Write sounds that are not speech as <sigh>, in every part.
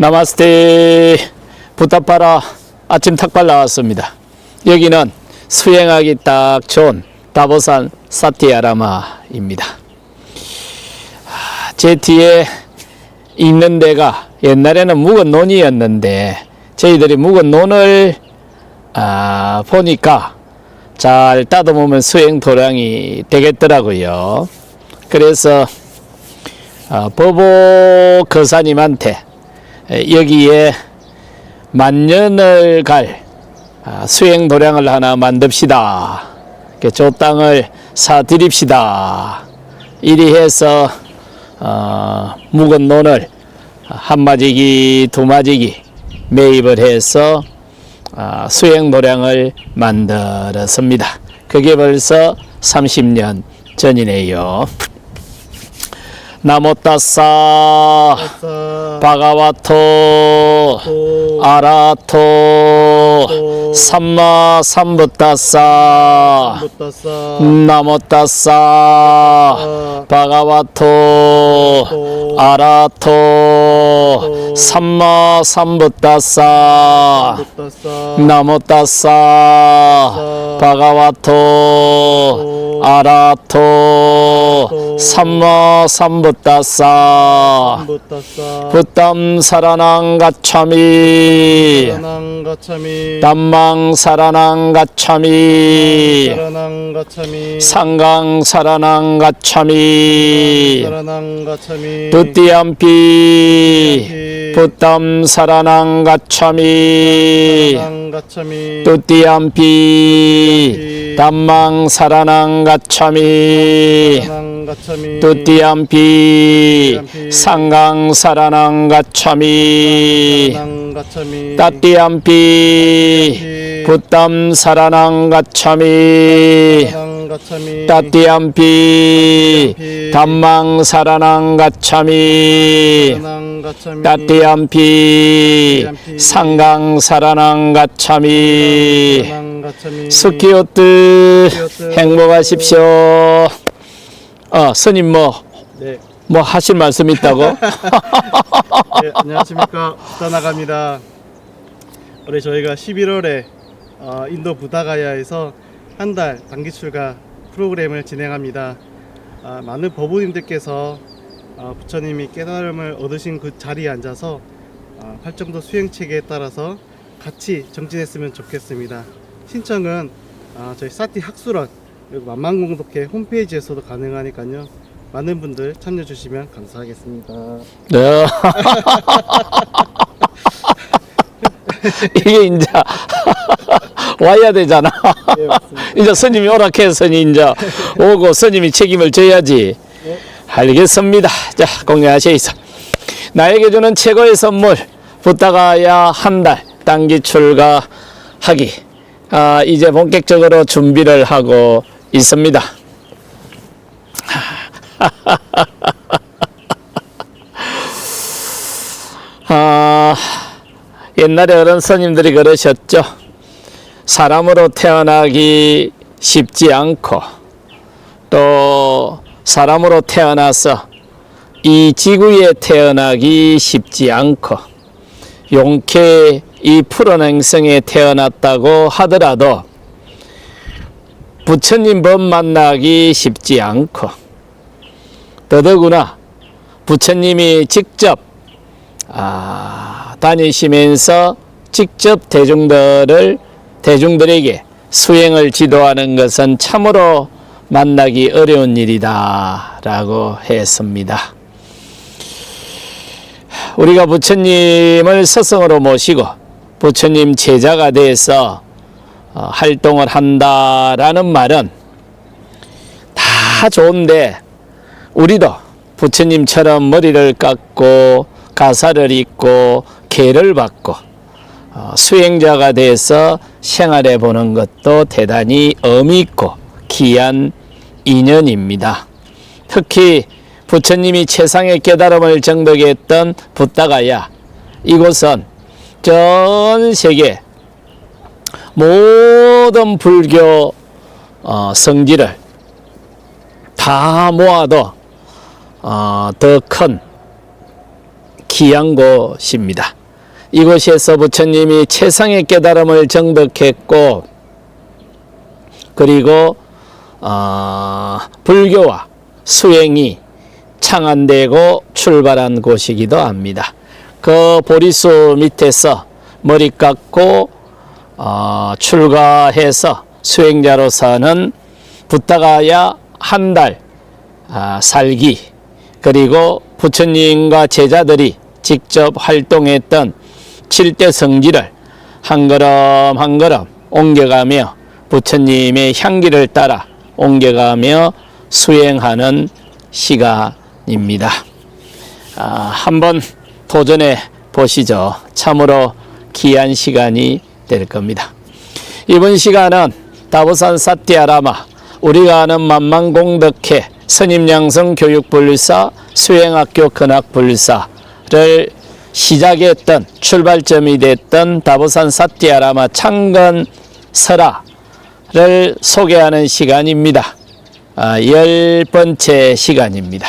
나마스테 부타파라 아침 탁발 나왔습니다. 여기는 수행하기 딱 좋은 다보산 사티아라마입니다. 아, 제 뒤에 있는 데가 옛날에는 묵은 논이었는데 저희들이 묵은 논을 아, 보니까 잘 따듬으면 수행 도량이 되겠더라고요. 그래서 아, 보보 거사님한테 에, 여기에 만년을 갈 아, 수행 도량을 하나 만듭시다. 저 땅을 사드립시다. 이리 해서 어, 묵은 논을 한 마지기 두 마지기 매입을 해서 아, 수행 도량을 만들었습니다. 그게 벌써 30년 전이네요. 나모따사. 사. 바가와토. 또 아라토. 삼마 삼부따사. 나모따사. 바가와토. 아라토. 삼마 삼부따사. 나모따사. 바가와토. 아라토. 삼마 삼부 못다사 부담 사라낭 가차미 담망 사라낭 가차미 상강 사라낭 가차미 두띠암피 부담 사라낭 가차미 두띠암피 담망 사라낭 가차미 사랑 가참이 상강 사라낭 사랑가참이 따띠암피 부담 사라낭 사랑가참이 따띠암피 담망 사라낭 사랑가참이 따띠암피 상강 사라낭 사랑가참이 스키오트 행복하십시오. 어, 스님 뭐, 네. 뭐 하실 말씀 있다고? 네, <laughs> 안녕하십니까 부타나갑니다. 올해 저희가 11월에 어, 인도 부다가야에서 한 달 단기 출가 프로그램을 진행합니다. 아, 많은 법우님들께서 어, 부처님이 깨달음을 얻으신 그 자리에 앉아서 어, 활정도 수행 체계에 따라서 같이 정진했으면 좋겠습니다. 신청은 어, 저희 사티 학술원 그리고 만만공독회 홈페이지에서도 가능하니까요. 많은 분들 참여 주시면 감사하겠습니다. 네. <laughs> 이게 이제 <laughs> 와야 되잖아. 네, 맞습니다. 이제 스님이 오락했으니 이제 오고 스님이 책임을 져야지. 네. 알겠습니다. 자, 공유하시이소. 나에게 주는 최고의 선물 붙다가야 한 달 단기 출가하기. 아, 이제 본격적으로 준비를 하고 있습니다. <laughs> 아, 옛날에 어른 스님들이 그러셨죠. 사람으로 태어나기 쉽지 않고 또 사람으로 태어나서 이 지구에 태어나기 쉽지 않고 용케 이 푸른 행성에 태어났다고 하더라도 부처님 법 만나기 쉽지 않고 더더구나 부처님이 직접 아, 다니시면서 직접 대중들을 대중들에게 수행을 지도하는 것은 참으로 만나기 어려운 일이다라고 했습니다. 우리가 부처님을 스승으로 모시고 부처님 제자가 돼서 어, 활동을 한다라는 말은 다 좋은데 우리도 부처님처럼 머리를 깎고 가사를 읽고 계를 받고 어, 수행자가 돼서 생활해 보는 것도 대단히 의미 있고 귀한 인연입니다. 특히 부처님이 최상의 깨달음을 정독했던 부다가야 이곳은 전 세계 모든 불교 어, 성지를 다 모아도 어, 더큰 귀한 곳입니다. 이곳에서 부처님이 최상의 깨달음을 정득했고 그리고 어, 불교와 수행이 창안되고 출발한 곳이기도 합니다. 그 보리수 밑에서 머리 깎고 어, 출가해서 수행자로서는 부탁하야 한달 아, 살기 그리고 부처님과 제자들이 직접 활동했던 칠대 성지를 한 걸음 한 걸음 옮겨가며 부처님의 향기를 따라 옮겨가며 수행하는 시간입니다. 아, 한번 도전해 보시죠. 참으로 귀한 시간이 될 겁니다. 이번 시간은 다보산 사티아라마 우리가 아는 만만공덕회 스님양성 교육분리사 수행학교 근학분리사를 시작했던 출발점이 됐던 다보산 사티아라마 창건 설화를 소개하는 시간입니다. 아, 열 번째 시간입니다.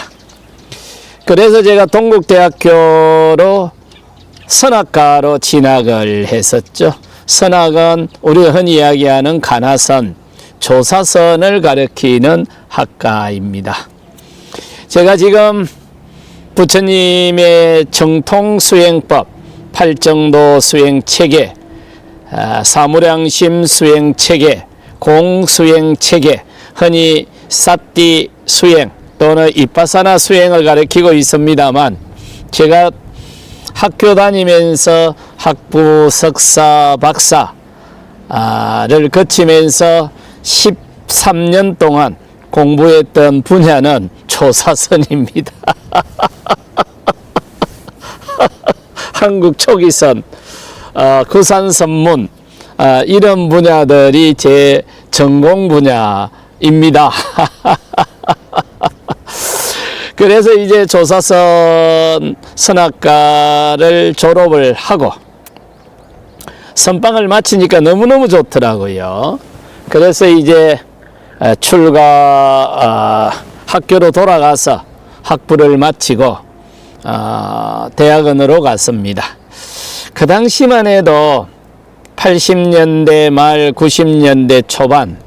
그래서 제가 동국대학교로 선악과로 진학을 했었죠. 선악은 우리가 흔히 이야기하는 가나선, 조사선을 가리키는 학과입니다. 제가 지금 부처님의 정통 수행법, 팔정도 수행 체계, 아, 사무량심 수행 체계, 공수행 체계, 흔히 사띠 수행 또는 이파사나 수행을 가리키고 있습니다만 제가 학교 다니면서 학부, 석사, 박사를 거치면서 13년 동안 공부했던 분야는 조사선입니다. <laughs> 한국 초기선, 어, 구산선문 어, 이런 분야들이 제 전공 분야입니다. <laughs> 그래서 이제 조사선 선악과를 졸업을 하고 선방을 마치니까 너무너무 좋더라고요. 그래서 이제 어, 출가 어, 학교로 돌아가서 학부를 마치고 어, 대학원으로 갔습니다. 그 당시만 해도 80년대 말 90년대 초반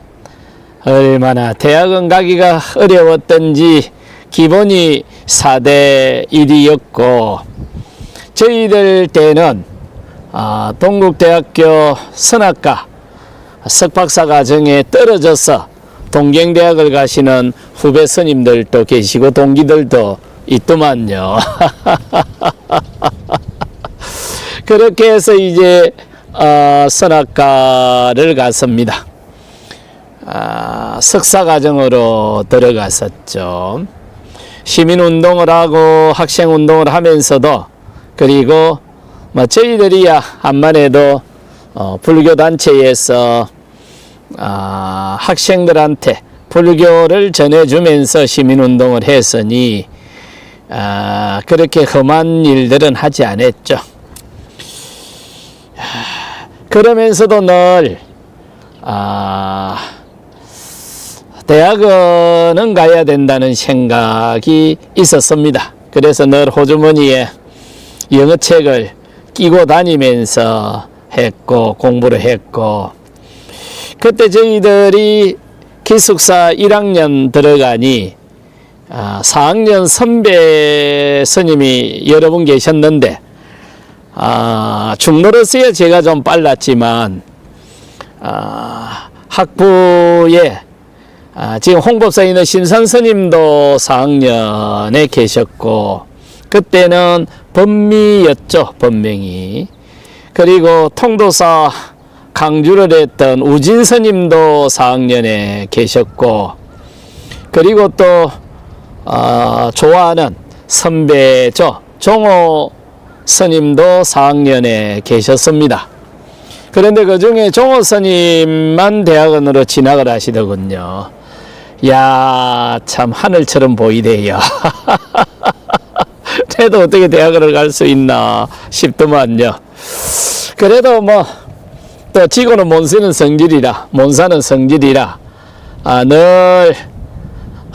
얼마나 대학원 가기가 어려웠던지 기본이 4대 1이었고 저희들 때는 아, 동국대학교 선악과 석박사 과정에 떨어져서 동경대학을 가시는 후배 스님들도 계시고 동기들도 있더만요. <laughs> 그렇게 해서 이제 어, 선악과를 갔습니다. 아, 석사 과정으로 들어갔었죠. 시민 운동을 하고 학생 운동을 하면서도 그리고 뭐 저희들이야 암만 해도 어, 불교 단체에서 아, 학생들한테 불교를 전해주면서 시민 운동을 했으니 아, 그렇게 험한 일들은 하지 않았죠. 그러면서도 늘 아, 대학원은 가야 된다는 생각이 있었습니다. 그래서 늘 호주머니에 영어책을 끼고 다니면서 했고 공부를 했고 그때 저희들이 기숙사 1학년 들어가니 아, 4학년 선배 스님이 여러 분 계셨는데 아, 중로로서야 제가 좀 빨랐지만 아, 학부에 아, 지금 홍법사에 있는 신선 스님도 4학년에 계셨고 그때는 법미였죠 법명이. 그리고 통도사 강주를 했던 우진 스님도 4학년에 계셨고 그리고 또 어, 좋아하는 선배죠 종호 스님도 4학년에 계셨습니다. 그런데 그 중에 종호 스님만 대학원으로 진학을 하시더군요. 야, 참 하늘처럼 보이대요. <laughs> 그래도 어떻게 대학원을 갈 수 있나 싶더만요. 그래도 뭐, 또 지고는 못 쓰는 성질이라, 못 사는 성질이라, 아, 늘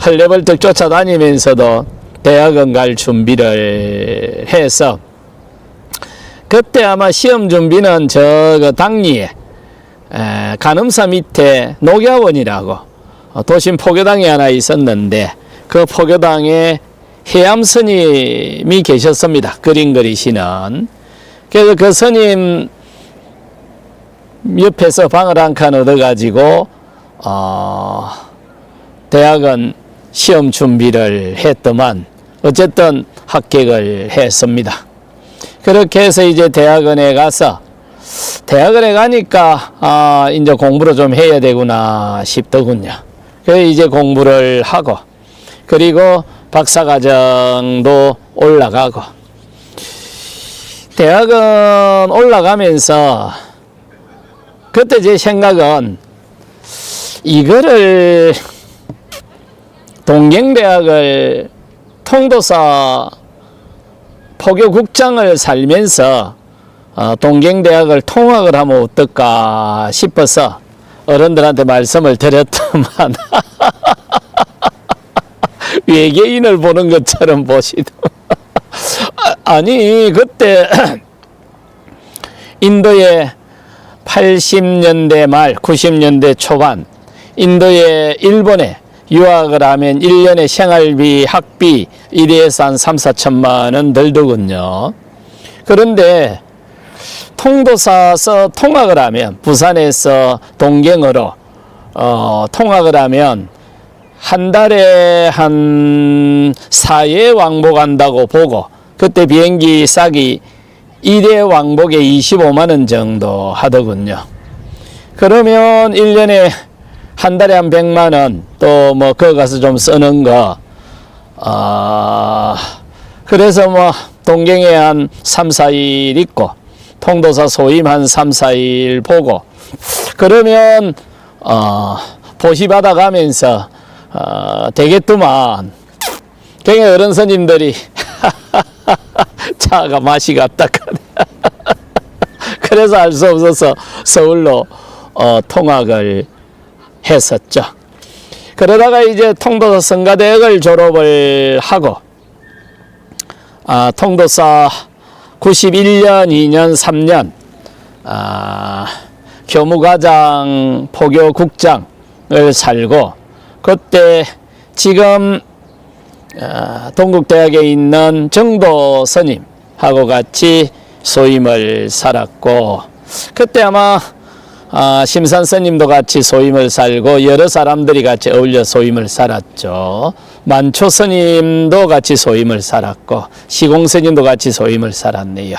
헐레벌떡 쫓아다니면서도 대학원 갈 준비를 해서 그때 아마 시험 준비는 저그 당리에 에, 간음사 밑에 녹야원이라고 어, 도심 포교당이 하나 있었는데 그 포교당에 해암 스님이 계셨습니다. 그림 그리시는. 그래서 그 스님 옆에서 방을 한 칸 얻어가지고 어, 대학은 시험 준비를 했더만 어쨌든 합격을 했습니다. 그렇게 해서 이제 대학원에 가서 대학원에 가니까 아 이제 공부를 좀 해야 되구나 싶더군요. 그래서 이제 공부를 하고 그리고 박사과정도 올라가고 대학원 올라가면서 그때 제 생각은 이거를 동경대학을 통도사 포교국장을 살면서 어, 동경대학을 통학을 하면 어떨까 싶어서 어른들한테 말씀을 드렸더만 <laughs> 외계인을 보는 것처럼 보시더 <laughs> 아니 그때 <clears throat> 인도의 80년대 말 90년대 초반 인도에 일본에 유학을 하면 1년에 생활비 학비 이래서 한 3, 4천만 원 들더군요. 그런데 통도사서 통학을 하면 부산에서 동경으로 어, 통학을 하면 한 달에 한 4회 왕복한다고 보고 그때 비행기 싸기 1회 왕복에 25만 원 정도 하더군요. 그러면 1년에 한 달에 한 100만 원, 또 뭐, 거 가서 좀 쓰는 거, 아, 그래서 뭐, 동경에 한 3, 4일 있고, 통도사 소임 한 3, 4일 보고, 그러면, 어, 보시 받아 가면서, 어, 되겠더만. 굉장히 어른 스님들이, <laughs> <laughs> 차가 맛이 갔다 카네. <laughs> 그래서 알 수 없어서 서울로 어, 통학을 했었죠. 그러다가 이제 통도사 성가대학을 졸업을 하고 아, 통도사 91년, 2년, 3년 아, 교무과장, 포교국장을 살고 그때 지금 어, 동국대학에 있는 정도 스님하고 같이 소임을 살았고 그때 아마 아, 심산 스님도 같이 소임을 살고 여러 사람들이 같이 어울려 소임을 살았죠. 만초 스님도 같이 소임을 살았고 시공 스님도 같이 소임을 살았네요.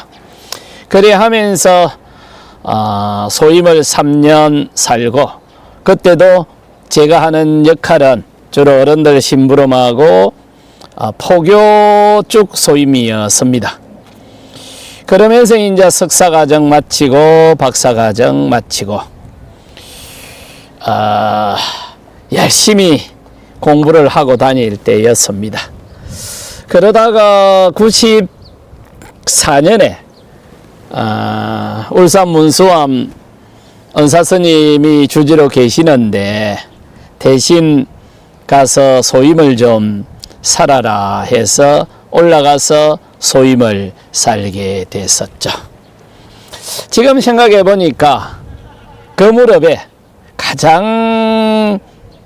그래 하면서 아, 소임을 3년 살고 그때도 제가 하는 역할은 주로 어른들 심부름하고 아, 포교 쪽 소임이었습니다. 그러면서 이제 석사과정 마치고 박사과정 마치고 아, 열심히 공부를 하고 다닐 때였습니다. 그러다가 94년에 아, 울산 문수암 은사 스님이 주지로 계시는데 대신 가서 소임을 좀 살아라 해서 올라가서 소임을 살게 됐었죠. 지금 생각해 보니까 그 무렵에 가장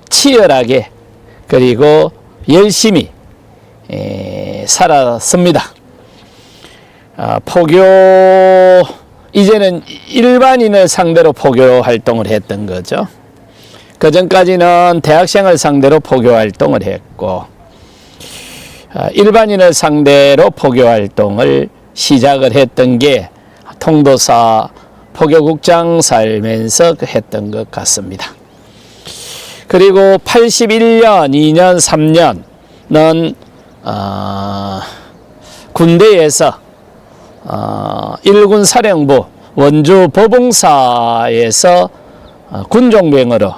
치열하게 그리고 열심히 에, 살았습니다. 아, 포교 이제는 일반인을 상대로 포교 활동을 했던 거죠. 그 전까지는 대학생을 상대로 포교 활동을 했고 아, 일반인을 상대로 포교 활동을 시작을 했던 게 통도사 포교국장 살면서 그 했던 것 같습니다. 그리고 81년, 2년, 3년은 어, 군대에서 어, 일군 사령부 원주 법응사에서 어, 군종병으로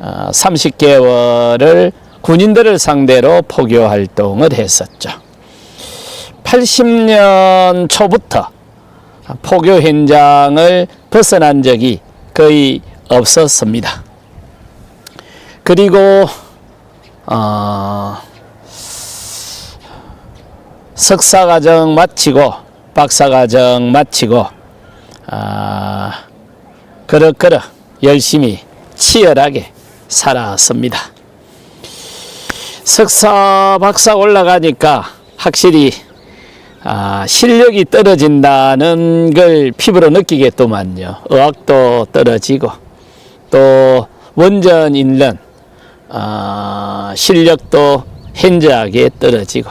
어, 30개월을 군인들을 상대로 포교 활동을 했었죠. 80년 초부터 포교 현장을 벗어난 적이 거의 없었습니다. 그리고 어, 석사 과정 마치고 박사 과정 마치고 아, 그럭그럭 열심히 치열하게 살았습니다. 석사 박사 올라가니까 확실히 아, 실력이 떨어진다는 걸 피부로 느끼겠더만요. 의학도 떨어지고 또 원전 있는 아, 실력도 현저하게 떨어지고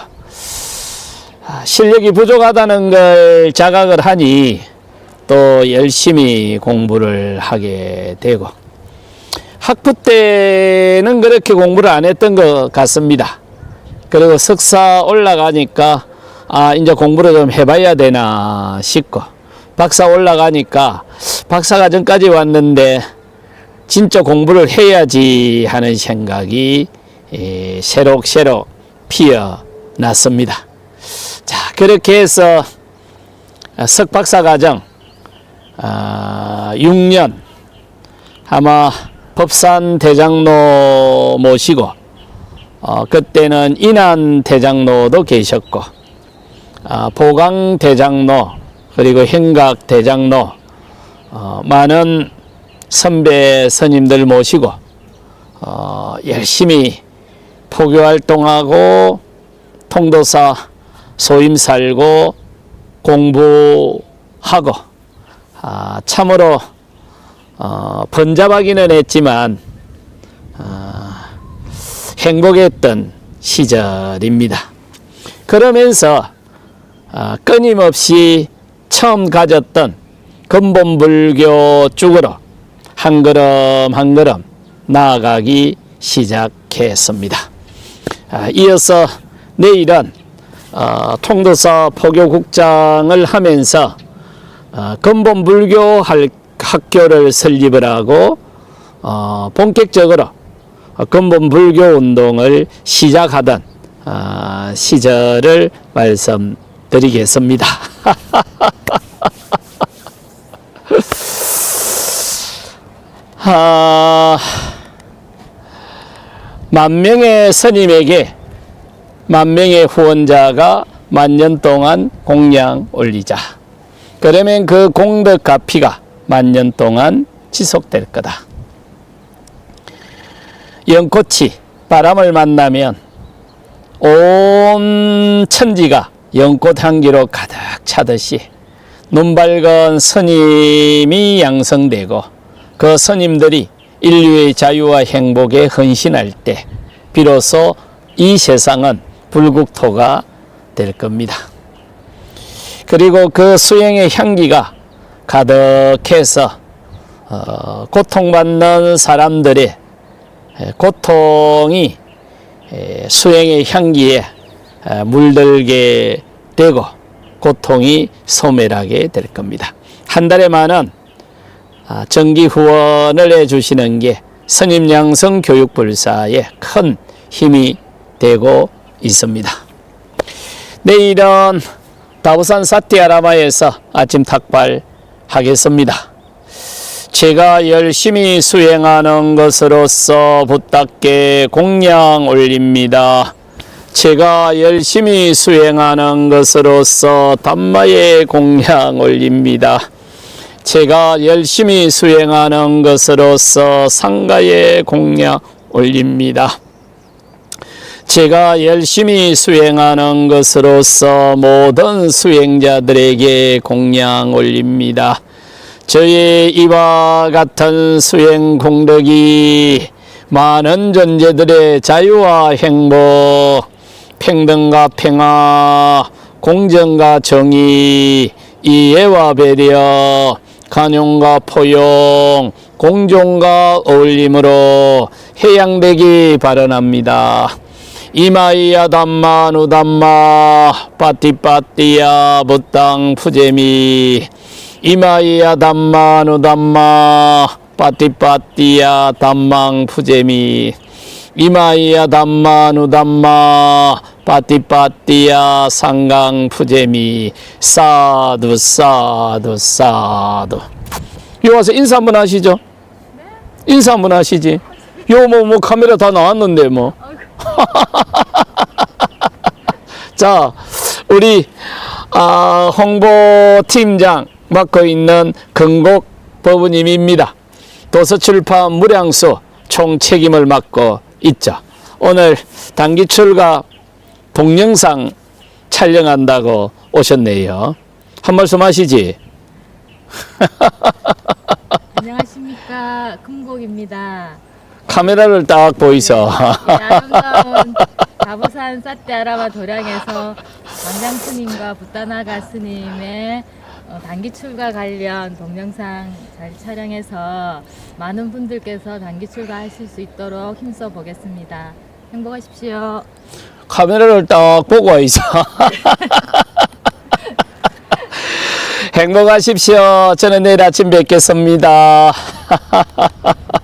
아, 실력이 부족하다는 걸 자각을 하니 또 열심히 공부를 하게 되고 학부 때는 그렇게 공부를 안 했던 것 같습니다. 그리고 석사 올라가니까 아 이제 공부를 좀 해봐야 되나 싶고 박사 올라가니까 박사 과정까지 왔는데 진짜 공부를 해야지 하는 생각이 예, 새록새록 피어났습니다. 자 그렇게 해서 석박사 과정 아, 6년 아마 법산 대장로 모시고 어, 그때는 인한 대장로도 계셨고 아, 보강 대장로 그리고 행각 대장로 어, 많은 선배 스님들 모시고 어, 열심히 포교 활동하고 통도사 소임 살고 공부하고 아, 참으로 어, 번잡하기는 했지만 아, 행복했던 시절입니다. 그러면서 아, 끊임없이 처음 가졌던 근본 불교 쪽으로 한 걸음 한 걸음 나아가기 시작했습니다. 아, 이어서 내일은 어, 통도사 포교국장을 하면서 어, 근본 불교 할- 학교를 설립을 하고 어, 본격적으로 어, 근본 불교 운동을 시작하던 어, 시절을 말씀드리겠습니다. <laughs> 아, 만 명의 스님에게 만 명의 후원자가 만년 동안 공양 올리자. 그러면 그 공덕 가피가 만년 동안 지속될 거다. 연꽃이 바람을 만나면 온 천지가 연꽃 향기로 가득 차듯이 눈 밝은 스님이 양성되고 그 스님들이 인류의 자유와 행복에 헌신할 때 비로소 이 세상은 불국토가 될 겁니다. 그리고 그 수행의 향기가 가득해서 어, 고통받는 사람들의 에, 고통이 에, 수행의 향기에 에, 물들게 되고 고통이 소멸하게 될 겁니다. 한 달에 만원 아, 정기 후원을 해주시는 게 스님 양성 교육불사에 큰 힘이 되고 있습니다. 내일은 다부산 사티아라마에서 아침 탁발 하겠습니다. 제가 열심히 수행하는 것으로서 부탁께 공양 올립니다. 제가 열심히 수행하는 것으로서 담마에 공양 올립니다. 제가 열심히 수행하는 것으로서 상가에 공양 올립니다. 제가 열심히 수행하는 것으로서 모든 수행자들에게 공양 올립니다. 저의 이와 같은 수행 공덕이 많은 존재들의 자유와 행복, 평등과 평화, 공정과 정의, 이해와 배려, 간용과 포용, 공존과 어울림으로 해양되기 바라납니다. 이마이야 담마 누담마 빠띠빠띠야 부땅 푸제미. 이마이야 담마 누담마 빠띠빠띠야 담망 푸제미. 이마이야 담마 누담마 빠띠빠띠야 상강 푸제미. 사두 사두 사두. 요 와서 인사 한번 하시죠. 인사 한번 하시지. 요 뭐뭐 카메라 다 나왔는데 뭐 <laughs> 자, 우리 아, 홍보팀장 맡고 있는 건곡 법우님입니다. 도서출판 무량수 총책임을 맡고 있죠. 오늘 단기 출가 동영상 촬영한다고 오셨네요. 한 말씀 하시지. 안녕하십니까 금곡입니다. 카메라를 딱 보이소. 네, 아름다운 다부산 사떼 아라마 도량에서 왕장 스님과 부다나가 스님의 어, 단기 출가 관련 동영상 잘 촬영해서 많은 분들께서 단기 출가하실 수 있도록 힘써 보겠습니다. 행복하십시오. 카메라를 딱 보고 있어. <laughs> 행복하십시오. 저는 내일 아침 뵙겠습니다. <laughs>